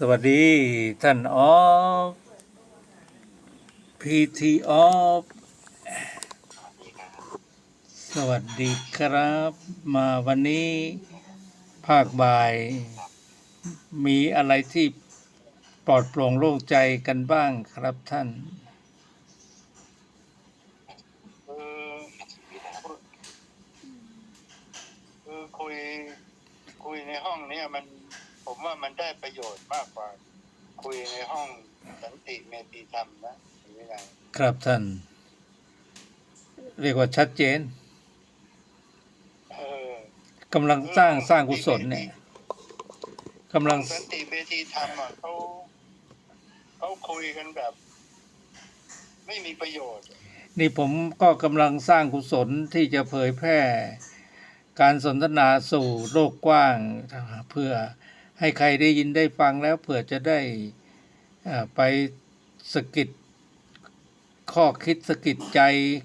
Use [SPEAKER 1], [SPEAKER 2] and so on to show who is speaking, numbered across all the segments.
[SPEAKER 1] สวัสดีท่านออฟพีทีออฟสวัสดีครับ มาวันนี้ภาคบ่าย มีอะไรที่ปลอดโปร่งโล่งใจกันบ้างครับท่าน
[SPEAKER 2] คือคุยคุยในห้องเนี้ยมัน ผมว่ามันได้ประโยชน์มากกว่า คุยในห้องสันติเมตรีธรรมนะเห็นไหมไง
[SPEAKER 1] ครับท่าน เรียกว่าชัดเจน
[SPEAKER 2] เออกำ
[SPEAKER 1] ลังสร้างสร้างกุศลเนี่ยกำลัง
[SPEAKER 2] สันติเมตรีธรรมอะเขาเขาคุยกันแบบ ไม่มีประโยชน์
[SPEAKER 1] นี่ผมก็กำลังสร้างกุศลที่จะเผยแพร่ การสนทนาสู่โลกกว้างเพื่อ ให้ใครได้ยินได้ฟังแล้วเผื่อจะได้ไปสะกิดข้อคิดสะกิดใจ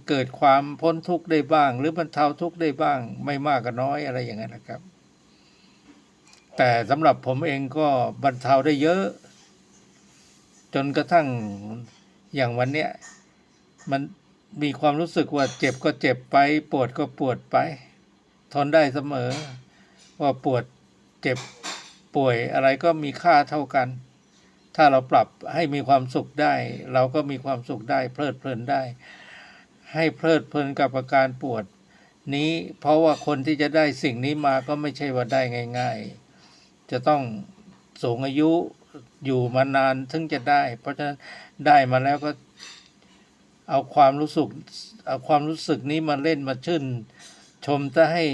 [SPEAKER 1] เกิดความพ้นทุกข์ได้บ้าง หรือบรรเทาทุกข์ได้บ้าง ไม่มากก็น้อยอะไรอย่างนั้นนะครับ แต่สำหรับผมเองก็บรรเทาได้เยอะ จนกระทั่งอย่างวันเนี้ยมันมีความรู้สึกว่าเจ็บก็เจ็บไป ปวดก็ปวดไป ทนได้เสมอ ว่าปวดเจ็บ ป่วยอะไรก็มีค่าเท่ากัน ถ้าเราปรับให้มีความสุขได้ เราก็มีความสุขได้ เพลิดเพลินได้ ให้เพลิดเพลินกับอาการปวด นี้เพราะว่าคนที่จะได้สิ่งนี้มาก็ไม่ใช่ว่าได้ง่าย ๆ จะต้องสูงอายุอยู่มานานถึงจะได้ เพราะฉะนั้นได้มาแล้วก็เอาความรู้สึกเอาความรู้สึกนี้มาเล่นมาชื่น ชมจะให้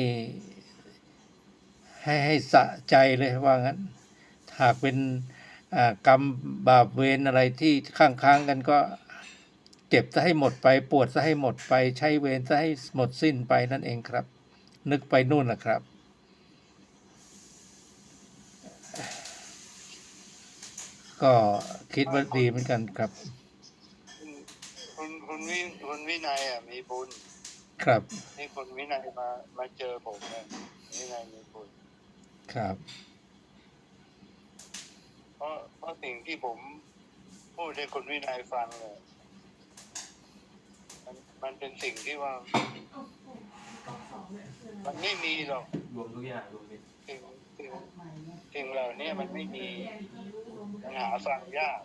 [SPEAKER 1] ให้ให้สะใจเลยว่างั้น หากเป็นอ่ากรรมบาปเวรอะไรที่ค้างค้างๆกันก็เจ็บจะให้หมดไปปวดจะให้หมดไปใช้เวรจะให้หมดสิ้นไปนั่นเองครับ นึกไปนู่นนะครับ ก็คิดว่าดีเหมือนกันครับ
[SPEAKER 2] คุณคุณวิคุณวินัยอะมีบุญ
[SPEAKER 1] ครับ
[SPEAKER 2] นี่คุณวินัยมามาเจอผมเนี่ยวินัยมีบุญ
[SPEAKER 1] ครับ
[SPEAKER 2] เพราะเพราะสิ่งที่ผมพูดให้คุณวินัยฟังเนี่ยมันมันเป็นสิ่งที่ว่า มันไม่มีหรอก
[SPEAKER 3] รวมทุกอย่างรวมมิตร
[SPEAKER 2] สิ่งสิ่งสิ่งเหล่านี้มันไม่มีมันหาฟังยาก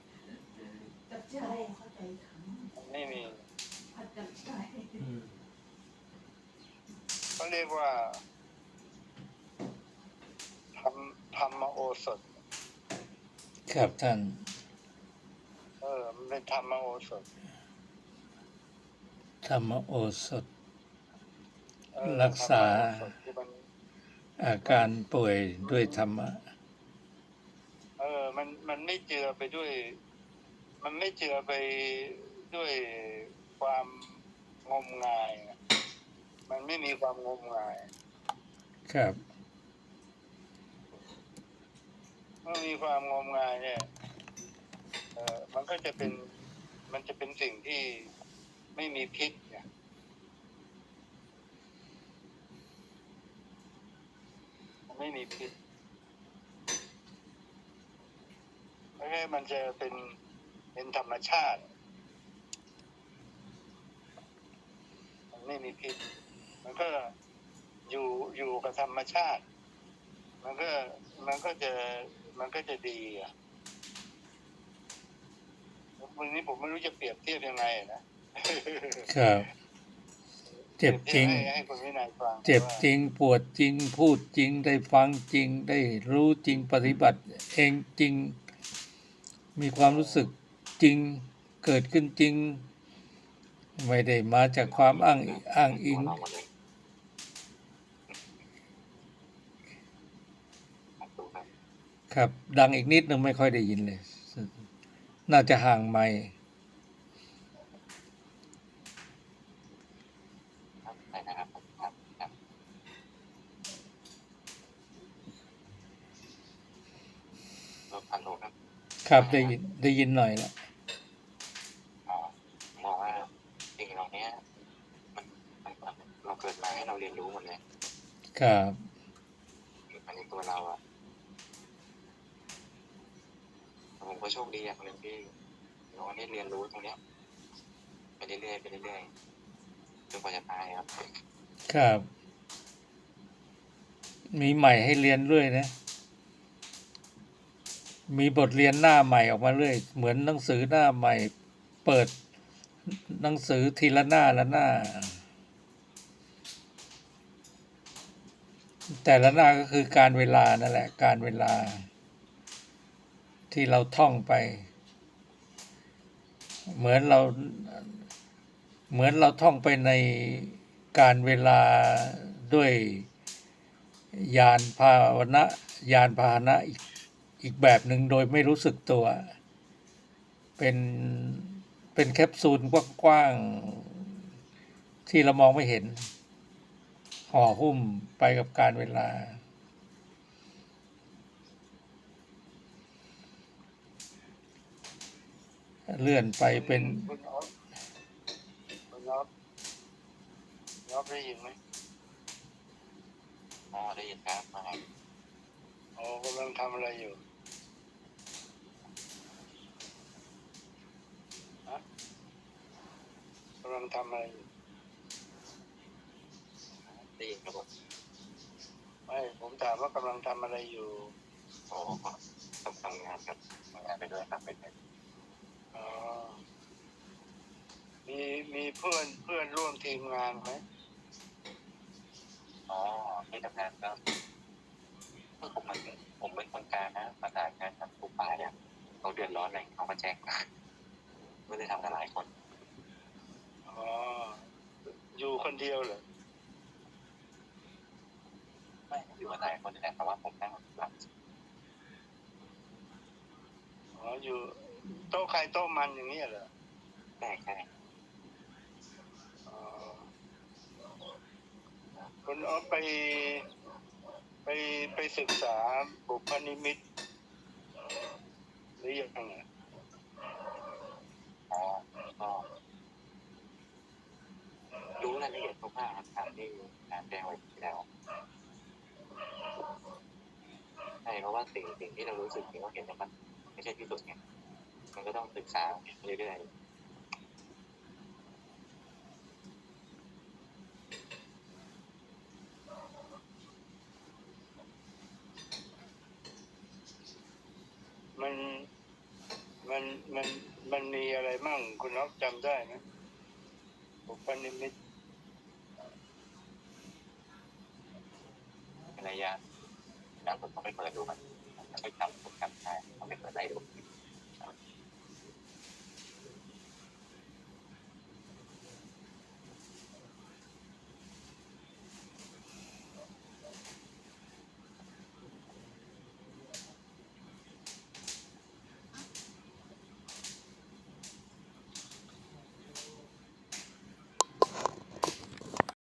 [SPEAKER 2] มันไม่มี
[SPEAKER 3] อืม
[SPEAKER 2] เขาเรียกว่า ธรรมธรรมโอสถ
[SPEAKER 1] ครับท่าน
[SPEAKER 2] เออ มันเป็นธรรมโอสถ
[SPEAKER 1] ธรรมโอสถ
[SPEAKER 2] เออ
[SPEAKER 1] รักษา
[SPEAKER 2] ธรรมโอสถที่มัน
[SPEAKER 1] อาการป่วยด้วยธรรมะ
[SPEAKER 2] เออ มัน มันไม่เจือไปด้วย มันไม่เจือไปด้วยความงมงายอะมันไม่มีความงมงาย
[SPEAKER 1] ครับ
[SPEAKER 2] เมื่อมีความงมงายเนี่ยเออมันก็จะเป็นมันจะเป็นสิ่งที่ไม่มีพิษเนี่ยมันไม่มีพิษไม่ใช่มันจะเป็นเป็นธรรมชาติ มันไม่มีพิษ มันก็อยู่อยู่กับธรรมชาติ มันก็มันก็จะ มันก็จะดีอะวันนี้ผมไม่รู้จะเปรียบเทียบยังไงนะ
[SPEAKER 1] ครับ เจ็บจริง
[SPEAKER 2] ให้ให้คุณวินัยฟัง
[SPEAKER 1] เจ็บจริงปวดจริงพูดจริงได้ฟังจริงได้รู้จริงปฏิบัติ เองจริง มีความรู้สึกจริงเกิดขึ้นจริง ไม่ได้มาจากความอ้างอ้างอิง ครับ ดังอีกนิดนึงไม่ค่อยได้ยินเลย น่าจะห่างไมค์
[SPEAKER 4] ฮัลโหลครับ
[SPEAKER 1] ครับได้ยินได้ยินหน่อยแล้ว
[SPEAKER 4] อ๋อมองว่าสิ่งเหล่านี้มันมันเราเกิดมาให้เราเรียนรู้หมดเลย
[SPEAKER 1] ครับ
[SPEAKER 4] มันในตัวเราอะ ก็โชคดีอย่างหนึ่งที่เราได้เรียนรู้ตรงเนี้ยไปเรื่อยๆไปเรื่อยๆจนกว่าจะตายครับ
[SPEAKER 1] ครับ มีใหม่ให้เรียนเรื่อยนะ มีบทเรียนหน้าใหม่ออกมาเรื่อย เหมือนหนังสือหน้าใหม่ เปิดหนังสือทีละหน้าละหน้า แต่ละหน้าก็คือการเวลานั่นแหละ การเวลา ที่เราท่องไป เหมือนเราเหมือนเราท่องไปในการเวลาด้วยยานพาหนะยานพาหนะอีกอีกแบบหนึ่งโดยไม่รู้สึกตัว เป็นเป็นแคปซูลกว้างๆที่เรามองไม่เห็น ห่อหุ้มไปกับการเวลา เลื่อนไปเป็น
[SPEAKER 2] คุณออฟคุณออฟคุณออฟได้ยินไหม
[SPEAKER 4] อ๋อได้ยินครับมาครับ
[SPEAKER 2] อ๋อกำลังทำอะไรอยู่ฮะกำลังทำอะไรอยู่
[SPEAKER 4] ได้ยินครับผม
[SPEAKER 2] ไม่ผมถามว่ากำลังทำอะไรอยู่
[SPEAKER 4] โอ้ทำงานครับทำงานไปด้วยครับไปด้วย
[SPEAKER 2] มีมีเพื่อนเพื่อนร่วมทีมงานไหม
[SPEAKER 4] อ๋อที่ทำงานก็ผมมันผมเป็นคนกลางนะประสานงานกับทุกฝ่ายเนี่ยเขาเดือดร้อนอะไรเขาก็แจ้งมาไม่ได้ทำกันหลายคน
[SPEAKER 2] อ๋ออยู่คนเดียวเหรอ
[SPEAKER 4] ไม่อยู่กันหลายคนนี่แหละแต่ว่าผมนั่งหลัง
[SPEAKER 2] อ๋ออยู่ โต๊ะใครโต๊ะมันอย่างนี้เหรอ
[SPEAKER 4] ใช่ใช่
[SPEAKER 2] คุณออฟไปไปไปศึกษาบุพนิมิตหรือยังไง
[SPEAKER 4] อ๋อก็รู้รายละเอียดคร่าวๆครับตามที่งานแจ้งไว้ที่แล้วใช่เพราะว่าสิ่งสิ่งที่เรารู้สึกสิ่งที่เราเห็นเนี่ยมันไม่ใช่ที่สุดไง มันก็ต้องศึกษาเรื่อยๆ
[SPEAKER 2] มันมันมันมันมีอะไรมั่งคุณอ๊อฟจำได้ไหมบุพนิมิต
[SPEAKER 4] ในระยะแล้วผมต้องไปเปิดดูมันไม่จำผมจำ